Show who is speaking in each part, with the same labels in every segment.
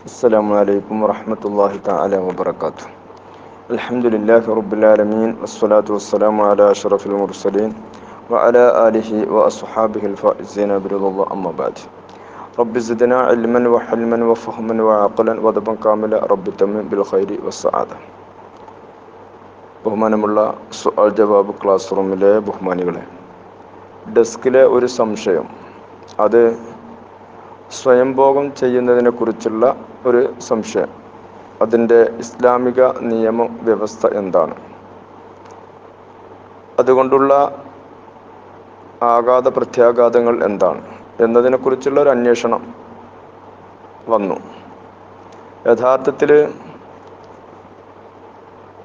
Speaker 1: السلام عليكم ورحمة الله تعالى وبركاته الحمد لله رب العالمين والصلاة والسلام على أشرف المرسلين وعلى آله وأصحابه الفائزين برضا الله أما بعد رب زدنا علما وحلما وفهما وعقلا وضبا كاملا رب تمم بالخير والسعادة ബഹുമാനമുള്ള സുആൽ ജവാബ് ക്ലാസ് റൂമിലെ ബഹുമാനികളെ ഡെസ്കിലെ ഒരു സംശയം അത് സ്വയംഭോഗം ചെയ്യുന്നതിനെ കുറിച്ചുള്ള ഒരു സംശയം. അതിന്റെ ഇസ്ലാമിക നിയമ വ്യവസ്ഥ എന്താണ്? അതുകൊണ്ടുള്ള ആഘാത പ്രത്യാഘാതങ്ങൾ എന്താണ്? എന്നതിനെക്കുറിച്ചുള്ള ഒരു അന്വേഷണം വന്നു. യഥാർത്ഥത്തിൽ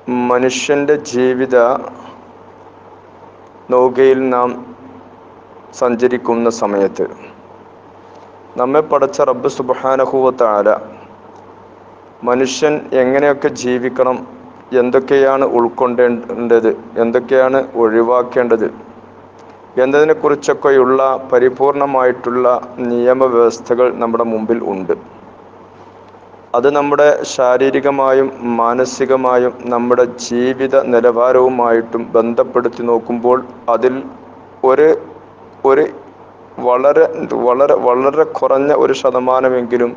Speaker 1: മനുഷ്യന്റെ ജീവിത നൗകയിൽ നാം സഞ്ചരിക്കുന്ന സമയത്ത് നമ്മെ പടച്ച റബ്ബ് സുബാനഹുവത്താല മനുഷ്യൻ എങ്ങനെയൊക്കെ ജീവിക്കണം എന്തൊക്കെയാണ് ഉൾക്കൊണ്ടേണ്ടത് എന്തൊക്കെയാണ് ഒഴിവാക്കേണ്ടത് എന്നതിനെക്കുറിച്ചൊക്കെയുള്ള പരിപൂർണമായിട്ടുള്ള നിയമവ്യവസ്ഥകൾ നമ്മുടെ മുമ്പിൽ ഉണ്ട്. അത് നമ്മുടെ ശാരീരികമായും മാനസികമായും നമ്മുടെ ജീവിത നിലവാരവുമായിട്ടും ബന്ധപ്പെടുത്തി നോക്കുമ്പോൾ അതിൽ ഒരു ഒരു വളരെ വളരെ വളരെ കുറഞ്ഞ ഒരു ശതമാനമെങ്കിലും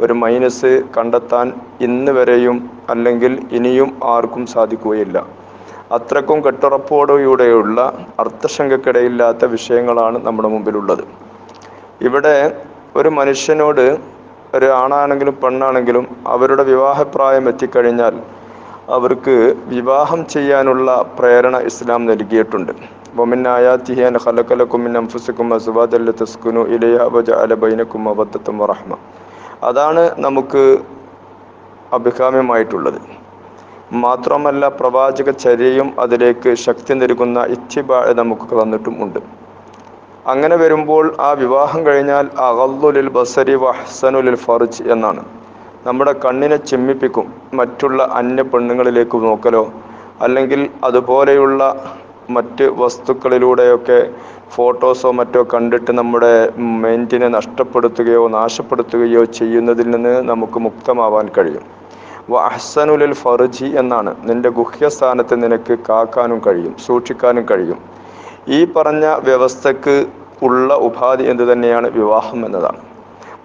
Speaker 1: ഒരു മൈനസ് കണ്ടെത്താൻ ഇന്ന് വരെയും അല്ലെങ്കിൽ ഇനിയും ആർക്കും സാധിക്കുകയില്ല. അത്രക്കും കെട്ടുറപ്പോടുകൂടെയുള്ള അർത്ഥശങ്കക്കിടയില്ലാത്ത വിഷയങ്ങളാണ് നമ്മുടെ മുമ്പിലുള്ളത്. ഇവിടെ ഒരു മനുഷ്യനോട് ഒരു ആണാണെങ്കിലും പെണ്ണാണെങ്കിലും അവരുടെ വിവാഹപ്രായം എത്തിക്കഴിഞ്ഞാൽ അവർക്ക് വിവാഹം ചെയ്യാനുള്ള പ്രേരണ ഇസ്ലാം നൽകിയിട്ടുണ്ട്. ومن آياته أن خلق لكم من أنفسكم أزواجا لتسكنوا إليها وجعل بينكم مودة ورحمة അതാണ് നമുക്ക് അഭികാമ്യമായിട്ടുള്ളത് മാത്രമല്ല പ്രവാചക ചര്യയും അതിലേക്ക് ശക്തി നൽകുന്ന ഇച്ഛിബ നമുക്ക് തന്നിട്ടും ഉണ്ട് അങ്ങനെ വരുമ്പോൾ ആ വിവാഹം കഴിഞ്ഞാൽ അഗല്ലുലിൽ ബസരി വഹ്സനുലിൽ ഫർജ് എന്നാണ് നമ്മുടെ കണ്ണിനെ ചിമ്മിപ്പിക്കും മറ്റുള്ള അന്യ പെണ്ണുങ്ങളിലേക്ക് നോക്കലോ അല്ലെങ്കിൽ അതുപോലെയുള്ള മറ്റ് വസ്തുക്കളിലൂടെയൊക്കെ ഫോട്ടോസോ മറ്റോ കണ്ടിട്ട് നമ്മുടെ മൈൻഡിനെ നഷ്ടപ്പെടുത്തുകയോ നാശപ്പെടുത്തുകയോ ചെയ്യുന്നതിൽ നിന്ന് നമുക്ക് മുക്തമാവാൻ കഴിയും. അഹ്സനുലിൽ ഫർജി എന്നാണ്. നിന്റെ ഗുഹ്യസ്ഥാനത്ത് നിനക്ക് കാക്കാനും കഴിയും സൂക്ഷിക്കാനും കഴിയും. ഈ പറഞ്ഞ വ്യവസ്ഥക്ക് ഉള്ള ഉപാധി എന്ത് തന്നെയാണ്? വിവാഹം എന്നതാണ്.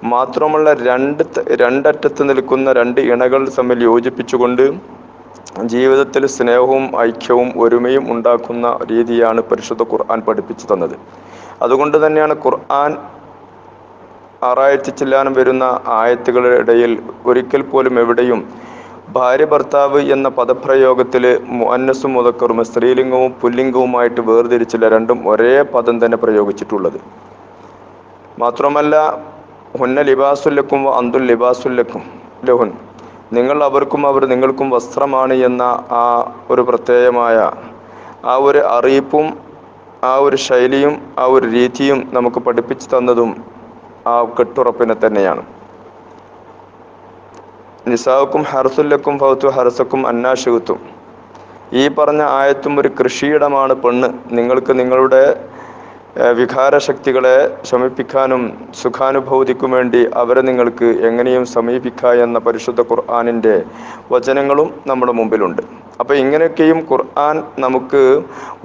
Speaker 1: മാത്രമല്ല രണ്ട് രണ്ടറ്റത്ത് നിൽക്കുന്ന രണ്ട് ഇണകൾ തമ്മിൽ യോജിപ്പിച്ചുകൊണ്ട് ജീവിതത്തിൽ സ്നേഹവും ഐക്യവും ഒരുമയും ഉണ്ടാക്കുന്ന രീതിയാണ് പരിശുദ്ധ ഖുർആൻ പഠിപ്പിച്ചു തന്നത്. അതുകൊണ്ട് തന്നെയാണ് ഖുർആൻ ആറായിരത്തി ചില്ലാനം വരുന്ന ആയത്തുകളുടെ ഇടയിൽ ഒരിക്കൽ പോലും എവിടെയും ഭാര്യ ഭർത്താവ് എന്ന പദപ്രയോഗത്തിൽ മുഅന്നസും മുതക്കറും സ്ത്രീലിംഗവും പുല്ലിംഗവുമായിട്ട് വേർതിരിച്ചില്ല രണ്ടും ഒരേ പദം തന്നെ പ്രയോഗിച്ചിട്ടുള്ളത്. മാത്രമല്ല ഹുന്ന ലിബാസുല്ലക്കും അന്തുൽ ലിബാസുല്ലക്കും ലഹുൻ നിങ്ങൾ അവർക്കും അവർ നിങ്ങൾക്കും വസ്ത്രമാണ് എന്ന ആ ഒരു പ്രത്യേകമായ ആ ഒരു അറിയിപ്പും ആ ഒരു ശൈലിയും ആ ഒരു രീതിയും നമുക്ക് പഠിപ്പിച്ചു തന്നതും ആ കെട്ടുറപ്പിനെ തന്നെയാണ്. നിസാവുക്കും ഹർസുല്ലക്കും ഫൗത്തു ഹർസക്കും അന്നാശുഹത്തും ഈ പറഞ്ഞ ആയത്തും ഒരു കൃഷിയിടമാണ് പെണ്ണ്. നിങ്ങൾക്ക് നിങ്ങളുടെ വികാരശക്തികളെ ശമിപ്പിക്കാനും സുഖാനുഭൂതിക്കും വേണ്ടി അവരെ നിങ്ങൾക്ക് എങ്ങനെയും സമീപിക്കുക എന്ന പരിശുദ്ധ ഖുർആാനിന്റെ വചനങ്ങളും നമ്മുടെ മുമ്പിലുണ്ട്. അപ്പോൾ ഇങ്ങനെയൊക്കെയും ഖുർആൻ നമുക്ക്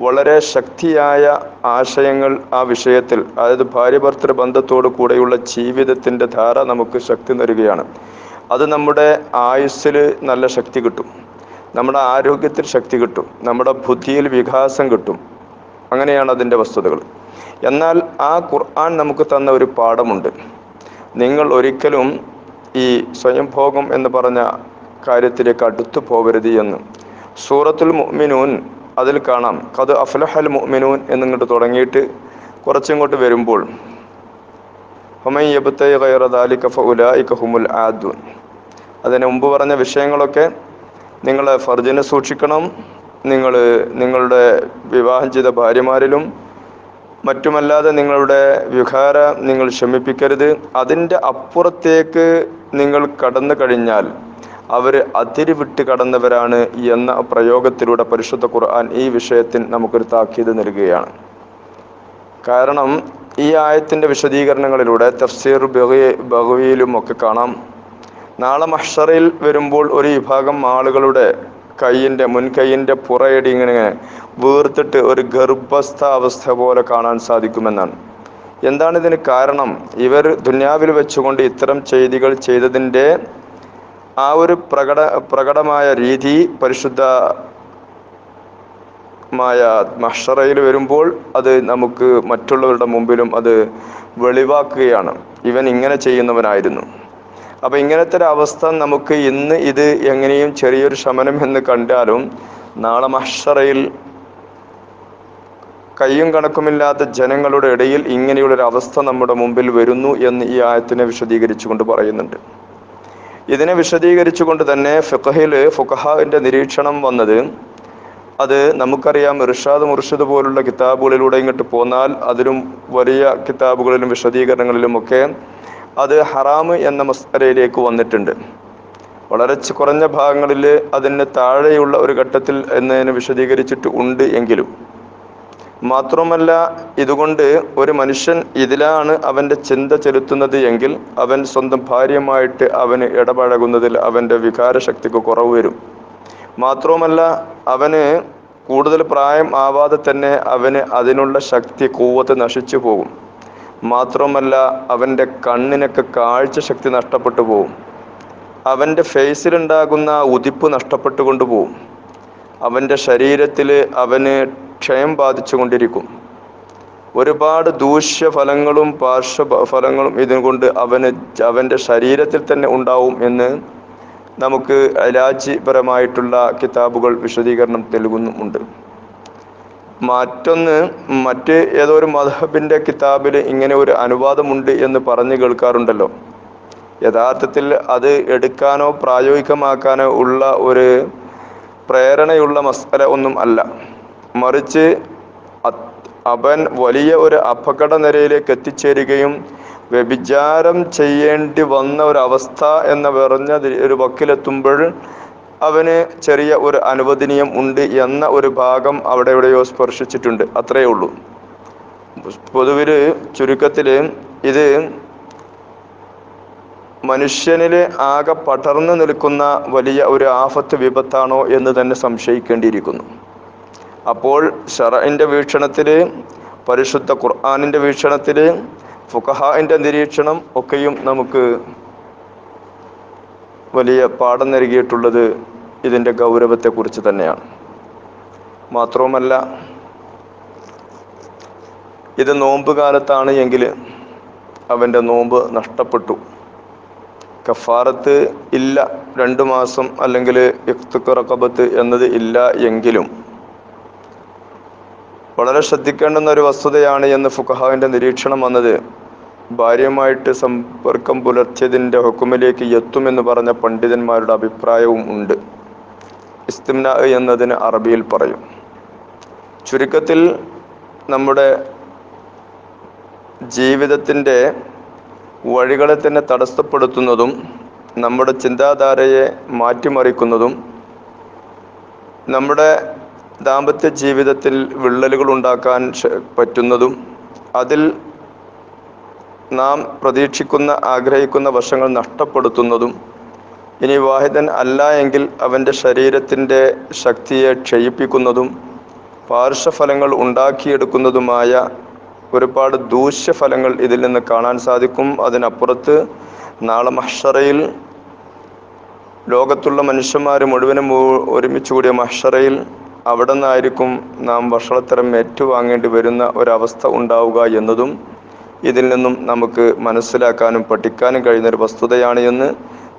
Speaker 1: വളരെ ശക്തിയായ ആശയങ്ങൾ ആ വിഷയത്തിൽ അതായത് ഭാര്യ ഭർത്തൃ ബന്ധത്തോടു കൂടെയുള്ള ജീവിതത്തിന്റെ ധാര നമുക്ക് ശക്തി നൽകുകയാണ്. അത് നമ്മുടെ ആയുസ്സിൽ നല്ല ശക്തി കിട്ടും നമ്മുടെ ആരോഗ്യത്തിൽ ശക്തി കിട്ടും നമ്മുടെ ബുദ്ധിയിൽ വികാസം കിട്ടും. അങ്ങനെയാണ് അതിന്റെ വസ്തുതകൾ. എന്നാൽ ആ ഖുർആൻ നമുക്ക് തന്ന ഒരു പാഠമുണ്ട്. നിങ്ങൾ ഒരിക്കലും ഈ സ്വയംഭോഗം എന്ന് പറഞ്ഞ കാര്യത്തിലേക്ക് അടുത്തു പോകരുത് എന്ന്. സൂറത്തുൽ മുഅ്മിനൂൻ അതിൽ കാണാം. കത് അഫ്ലഹൽ മുഅ്മിനൂൻ എന്നിങ്ങോട്ട് തുടങ്ങിയിട്ട് കുറച്ചിങ്ങോട്ട് വരുമ്പോൾ ആദൂൻ. അതിന് മുമ്പ് പറഞ്ഞ വിഷയങ്ങളൊക്കെ നിങ്ങൾ ഫർജിനെ സൂക്ഷിക്കണം നിങ്ങൾ നിങ്ങളുടെ വിവാഹം ചെയ്ത ഭാര്യമാരിലും മറ്റുമല്ലാതെ നിങ്ങളുടെ വികാര നിങ്ങൾ ക്ഷമിപ്പിക്കരുത് അതിന്റെ അപ്പുറത്തേക്ക് നിങ്ങൾ കടന്നു കഴിഞ്ഞാൽ അവർ അതിര് വിട്ട് കടന്നവരാണ് എന്ന പ്രയോഗത്തിലൂടെ പരിശുദ്ധ ഖുർആൻ ഈ വിഷയത്തിൽ നമുക്കൊരു താക്കീത് നൽകുകയാണ്. കാരണം ഈ ആയത്തിന്റെ വിശദീകരണങ്ങളിലൂടെ തഫ്സീർ ബഹുവിയിലും ഒക്കെ കാണാം. നാളെ മഷറിൽ വരുമ്പോൾ ഒരു വിഭാഗം ആളുകളുടെ കൈയിന്റെ മുൻകൈയിന്റെ പുറയടി ഇങ്ങനെ വീർത്തിട്ട് ഒരു ഗർഭസ്ഥ അവസ്ഥ പോലെ കാണാൻ സാധിക്കുമെന്നാണ്. എന്താണ് ഇതിന് കാരണം? ഇവർ ദുന്യാവിൽ വെച്ചുകൊണ്ട് ഇത്തരം ചെയ്തികൾ ചെയ്തതിന്റെ ആ ഒരു പ്രകട പ്രകടമായ രീതി പരിശുദ്ധ മായ മഷറയിൽ വരുമ്പോൾ അത് നമുക്ക് മറ്റുള്ളവരുടെ മുമ്പിലും അത് വെളിവാക്കുകയാണ്. ഇവൻ ഇങ്ങനെ ചെയ്യുന്നവനായിരുന്നു. അപ്പൊ ഇങ്ങനത്തെ ഒരു അവസ്ഥ നമുക്ക് ഇന്ന് ഇത് എങ്ങനെയും ചെറിയൊരു ശമനം എന്ന് കണ്ടാലും നാളെ മഷറയിൽ കയ്യും കണക്കുമില്ലാത്ത ജനങ്ങളുടെ ഇടയിൽ ഇങ്ങനെയുള്ളൊരു അവസ്ഥ നമ്മുടെ മുമ്പിൽ വരുന്നു എന്ന് ഈ ആയത്തിനെ വിശദീകരിച്ചുകൊണ്ട് പറയുന്നുണ്ട്. ഇതിനെ വിശദീകരിച്ചുകൊണ്ട് തന്നെ ഫിഖഹിൽ ഫുഖഹാവിന്റെ നിരീക്ഷണം വന്നത് അത് നമുക്കറിയാം ഇർഷാദ് മുർഷിദ് പോലുള്ള കിതാബുകളിലൂടെ ഇങ്ങോട്ട് പോന്നാൽ അതിലും വലിയ കിതാബുകളിലും വിശദീകരണങ്ങളിലും ഒക്കെ അത് ഹറാമ് എന്ന മസ്തരയിലേക്ക് വന്നിട്ടുണ്ട്. വളരെ കുറഞ്ഞ ഭാഗങ്ങളിൽ അതിന് താഴെയുള്ള ഒരു ഘട്ടത്തിൽ എന്നതിന് വിശദീകരിച്ചിട്ട് ഉണ്ട് എങ്കിലും. മാത്രമല്ല ഇതുകൊണ്ട് ഒരു മനുഷ്യൻ ഇതിലാണ് അവന്റെ ചിന്ത ചെലുത്തുന്നത് എങ്കിൽ അവൻ സ്വന്തം ഭാര്യയുമായിട്ട് അവന് ഇടപഴകുന്നതിൽ അവന്റെ വികാരശക്തിക്ക് കുറവ് വരും. മാത്രവുമല്ല അവന് കൂടുതൽ പ്രായം ആവാതെ തന്നെ അവന് അതിനുള്ള ശക്തി കൂവത്ത് നശിച്ചു പോകും. മാത്രമല്ല അവന്റെ കണ്ണിനൊക്കെ കാഴ്ച ശക്തി നഷ്ടപ്പെട്ടു പോവും. അവന്റെ ഫേസിലുണ്ടാകുന്ന ഉതിപ്പ് നഷ്ടപ്പെട്ടു കൊണ്ടുപോകും അവന്റെ ശരീരത്തിൽ അവന് ക്ഷയം ബാധിച്ചു കൊണ്ടിരിക്കും ഒരുപാട് ദൂഷ്യഫലങ്ങളും പാർശ്വ ഫലങ്ങളും ഇതുകൊണ്ട് അവന് അവന്റെ ശരീരത്തിൽ തന്നെ ഉണ്ടാവും എന്ന് നമുക്ക് രാജ്യപരമായിട്ടുള്ള കിതാബുകൾ വിശദീകരണം നൽകുന്നുമുണ്ട്. മറ്റൊന്ന് മറ്റ് ഏതോ ഒരു മധബിന്റെ കിതാബിൽ ഇങ്ങനെ ഒരു അനുവാദമുണ്ട് എന്ന് പറഞ്ഞു കേൾക്കാറുണ്ടല്ലോ. യഥാർത്ഥത്തിൽ അത് എടുക്കാനോ പ്രായോഗികമാക്കാനോ ഉള്ള ഒരു പ്രേരണയുള്ള മസ്തല ഒന്നും അല്ല. മറിച്ച് അവൻ വലിയ ഒരു അപകട നിരയിലേക്ക് എത്തിച്ചേരുകയും വ്യഭിചാരം ചെയ്യേണ്ടി വന്ന ഒരു അവസ്ഥ എന്ന് പറഞ്ഞ ഒരു വക്കിലെത്തുമ്പോൾ അവന് ചെറിയ ഒരു അനുവദനീയം ഉണ്ട് എന്ന ഒരു ഭാഗം അവിടെ എവിടെയോ സ്പർശിച്ചിട്ടുണ്ട്. അത്രയേ ഉള്ളൂ. പൊതുവിൽ ചുരുക്കത്തിൽ ഇത് മനുഷ്യനിലെ ആകെ പടർന്നു നിൽക്കുന്ന വലിയ ഒരു ആഫത്ത് വിപത്താണോ എന്ന് തന്നെ സംശയിക്കേണ്ടിയിരിക്കുന്നു. അപ്പോൾ ഷറഇന്റെ വീക്ഷണത്തിൽ പരിശുദ്ധ ഖുർആാനിന്റെ വീക്ഷണത്തിൽ ഫുഖഹാന്റെ നിരീക്ഷണം ഒക്കെയും നമുക്ക് വലിയ പാഠം നൽകിയിട്ടുള്ളത് ഇതിന്റെ ഗൗരവത്തെക്കുറിച്ച് തന്നെയാണ്. മാത്രവുമല്ല ഇത് നോമ്പ് കാലത്താണ് എങ്കിൽ അവന്റെ നോമ്പ് നഷ്ടപ്പെട്ടു. കഫാറത്ത് ഇല്ല രണ്ട് മാസം അല്ലെങ്കിൽ ഇഖ്തുഖറക്കബത്ത് എന്നത് ഇല്ല എങ്കിലും വളരെ ശ്രദ്ധിക്കേണ്ടുന്ന ഒരു വസ്തുതയാണ് എന്ന് ഫുഖഹാവിന്റെ നിരീക്ഷണം വന്നത്. ഭാര്യയുമായിട്ട് സമ്പർക്കം പുലർത്തിയതിന്റെ ഹുക്കുമിലേക്ക് എത്തുമെന്ന് പറഞ്ഞ പണ്ഡിതന്മാരുടെ അഭിപ്രായവും ഉണ്ട്. ഇസ്തിംന എന്നതിന് അറബിയിൽ പറയും. ചുരുക്കത്തിൽ നമ്മുടെ ജീവിതത്തിന്റെ വഴികളെ തന്നെ തടസ്സപ്പെടുത്തുന്നതും നമ്മുടെ ചിന്താധാരയെ മാറ്റിമറിക്കുന്നതും നമ്മുടെ ദാമ്പത്യ ജീവിതത്തിൽ വിള്ളലുകൾ ഉണ്ടാക്കാൻ പറ്റുന്നതും അതിൽ നാം പ്രതീക്ഷിക്കുന്ന ആഗ്രഹിക്കുന്ന വശങ്ങൾ നഷ്ടപ്പെടുത്തുന്നതും ഇനി വാഹിദൻ അല്ല എങ്കിൽ അവന്റെ ശരീരത്തിന്റെ ശക്തിയെ ക്ഷയിപ്പിക്കുന്നതും പാർശ്വഫലങ്ങൾ ഉണ്ടാക്കിയെടുക്കുന്നതുമായ ഒരുപാട് ദൂഷ്യഫലങ്ങൾ ഇതിൽ നിന്ന് കാണാൻ സാധിക്കും. അതിനപ്പുറത്ത് നാളെ മഹ്ഷറയിൽ ലോകത്തുള്ള മനുഷ്യന്മാർ മുഴുവനും ഒരുമിച്ച് കൂടിയ മഹ്ഷറയിൽ അവിടെ നിന്നായിരിക്കും നാം വഷളത്തരം ഏറ്റുവാങ്ങേണ്ടി വരുന്ന ഒരവസ്ഥ ഉണ്ടാവുക എന്നതും ഇതിൽ നിന്നും നമുക്ക് മനസ്സിലാക്കാനും പഠിക്കാനും കഴിയുന്ന ഒരു വസ്തുതയാണ് എന്ന്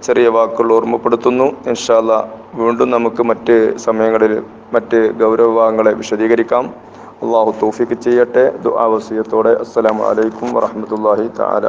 Speaker 1: ചെറിയ വാക്കുകൾ ഓർമ്മപ്പെടുത്തുന്നു. ഇൻഷാല്ല വീണ്ടും നമുക്ക് മറ്റ് സമയങ്ങളിൽ മറ്റ് ഗൗരവഭാഗങ്ങളെ വിശദീകരിക്കാം. അള്ളാഹു തൗഫീഖ് ചെയ്യട്ടെ. ദുആ വസിയത്തോടെ. അസ്സലാമു അലൈക്കും വറഹ്മത്തുള്ളാഹി തആല